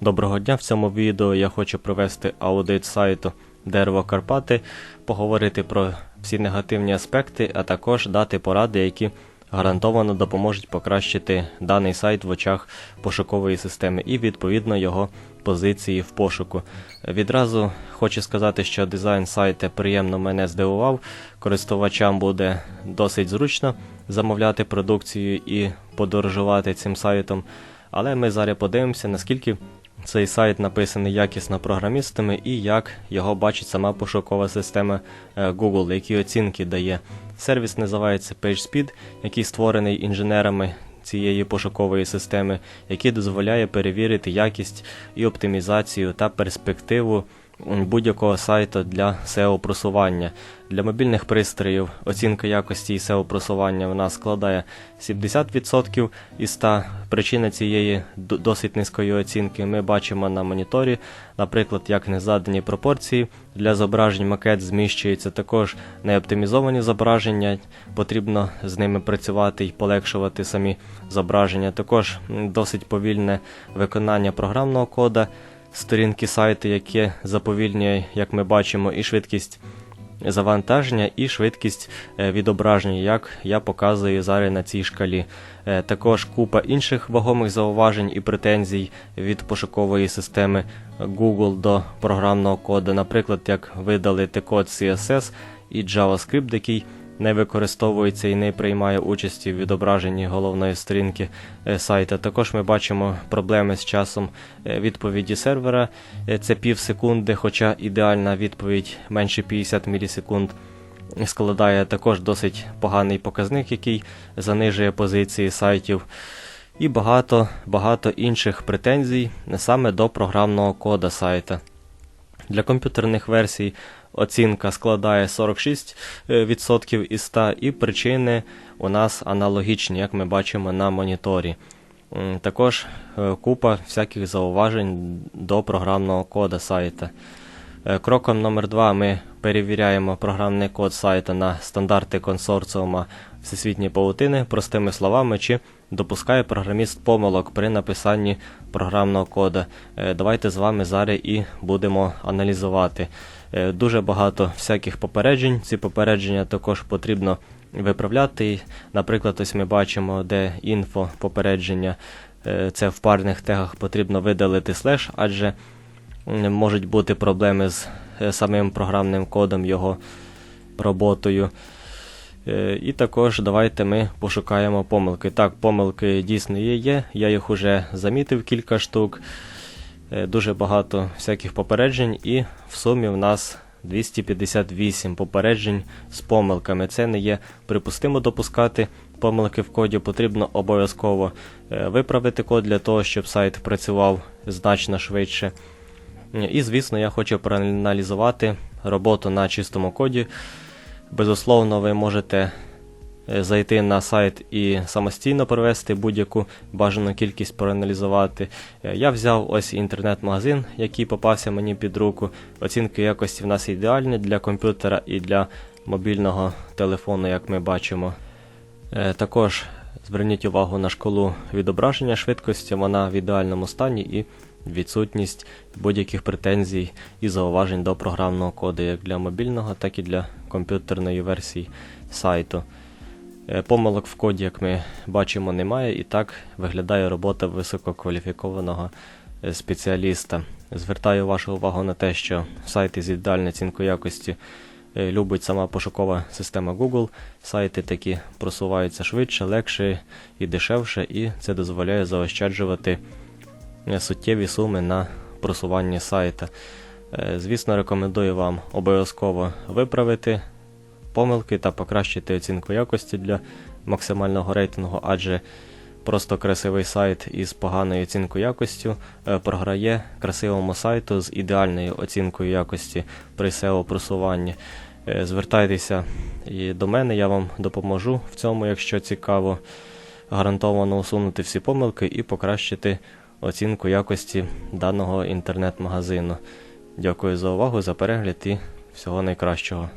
Доброго дня! В цьому відео я хочу провести аудит сайту Дерево Карпати, поговорити про всі негативні аспекти, а також дати поради, які гарантовано допоможуть покращити даний сайт в очах пошукової системи і відповідно його позиції в пошуку. Відразу хочу сказати, що дизайн сайту приємно мене здивував. Користувачам буде досить зручно замовляти продукцію і подорожувати цим сайтом. Але ми зараз подивимося, наскільки цей сайт написаний якісно програмістами і як його бачить сама пошукова система е, Google, які оцінки дає. Сервіс називається PageSpeed, який створений інженерами цієї пошукової системи, який дозволяє перевірити якість і оптимізацію та перспективу будь-якого сайту для SEO просування. Для мобільних пристроїв оцінка якості і SEO просування в нас складає 70% із 100. Причина цієї досить низької оцінки ми бачимо на моніторі, наприклад, як незадані пропорції для зображень макет зміщується також неоптимізовані зображення, потрібно з ними працювати і полегшувати самі зображення. Також досить повільне виконання програмного кода сторінки сайту, яке заповільнює, як ми бачимо, і швидкість завантаження і швидкість е, відображення, як я показую зараз на цій шкалі. Е, Також купа інших вагомих зауважень і претензій від пошукової системи Google до програмного коду, наприклад, як видалити код CSS і JavaScript, який не використовується і не приймає участі в відображенні головної сторінки е, сайта. Також ми бачимо проблеми з часом е, відповіді сервера. Е, Це пів секунди, хоча ідеальна відповідь менше 50 мілісекунд. Складає також досить поганий показник, який занижує позиції сайтів. І багато багато інших претензій саме до програмного кода сайта. Для комп'ютерних версій оцінка складає 46% із 100, і причини у нас аналогічні, як ми бачимо на моніторі. Також е, купа всяких зауважень до програмного кода сайта. Е, Кроком номер 2 ми перевіряємо програмний код сайта на стандарти консорціума Всесвітньої паутини, простими словами, чи допускає програміст помилок при написанні програмного кода. Е, Давайте з вами зараз і будемо аналізувати. Е, Дуже багато всяких попереджень. Ці попередження також потрібно виправляти. Наприклад, ось ми бачимо, де інфо попередження. Е, Це в парних тегах потрібно видалити слеш, адже можуть бути проблеми з е, самим програмним кодом, його роботою. І також давайте ми пошукаємо помилки. Так, помилки дійсно є, є. Я їх уже замітив кілька штук. Е, Дуже багато всяких попереджень, і в сумі в нас 258 попереджень з помилками. Це не є припустимо допускати помилки в коді. Потрібно обов'язково е, виправити код для того, щоб сайт працював значно швидше. І, звісно, я хочу проаналізувати роботу на чистому коді. Безусловно, ви можете зайти на сайт і самостійно провести будь-яку бажану кількість проаналізувати. Е, Я взяв ось інтернет-магазин, який попався мені під руку. Оцінки якості в нас ідеальні для комп'ютера і для мобільного телефону, як ми бачимо. Е, Також зверніть увагу на шкалу відображення швидкості, вона в ідеальному стані і відсутність будь-яких претензій і зауважень до програмного коду як для мобільного, так і для комп'ютерної версії сайту. Е, Помилок в коді, як ми бачимо, немає, і так виглядає робота висококваліфікованого е, спеціаліста. Звертаю вашу увагу на те, що сайти з ідеальною оцінкою якості е, любить сама пошукова система Google. Сайти такі просуваються швидше, легше і дешевше, і це дозволяє заощаджувати суттєві суми на просування сайта. Звісно, рекомендую вам обов'язково виправити помилки та покращити оцінку якості для максимального рейтингу, адже просто красивий сайт із поганою оцінкою якостю е, програє красивому сайту з ідеальною оцінкою якості при SEO просуванні. Е, Звертайтеся і до мене, я вам допоможу в цьому, якщо цікаво. Гарантовано усунути всі помилки і покращити оцінку якості даного інтернет-магазину. Дякую за увагу, за перегляд і всього найкращого.